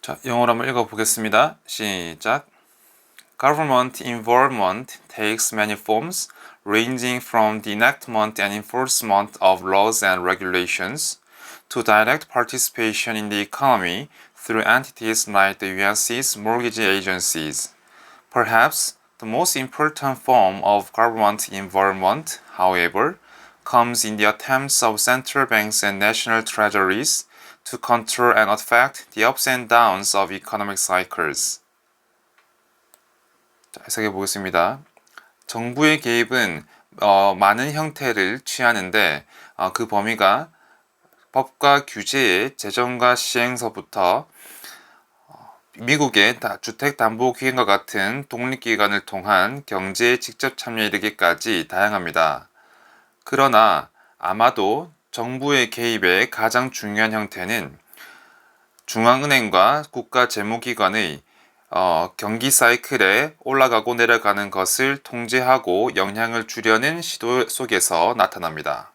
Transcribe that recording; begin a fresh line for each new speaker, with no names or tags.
자, 영어로 한번 읽어보겠습니다. 시작. Government involvement takes many forms, ranging from the enactment and enforcement of laws and regulations to direct participation in the economy through entities like the UNC's mortgage agencies. Perhaps the most important form of government involvement, however, comes in the attempts of central banks and national treasuries to control and affect the ups and downs of economic cycles. 자, 해석해 보겠습니다. 정부의 개입은 어, 많은 형태를 취하는데 어, 그 범위가 법과 규제의 제정과 시행서부터 어, 미국의 다- 주택담보기관과 같은 독립기관을 통한 경제에 직접 참여에 이르기까지 다양합니다. 그러나 아마도 정부의 개입의 가장 중요한 형태는 중앙은행과 국가재무기관의 어, 경기 사이클에 올라가고 내려가는 것을 통제하고 영향을 주려는 시도 속에서 나타납니다.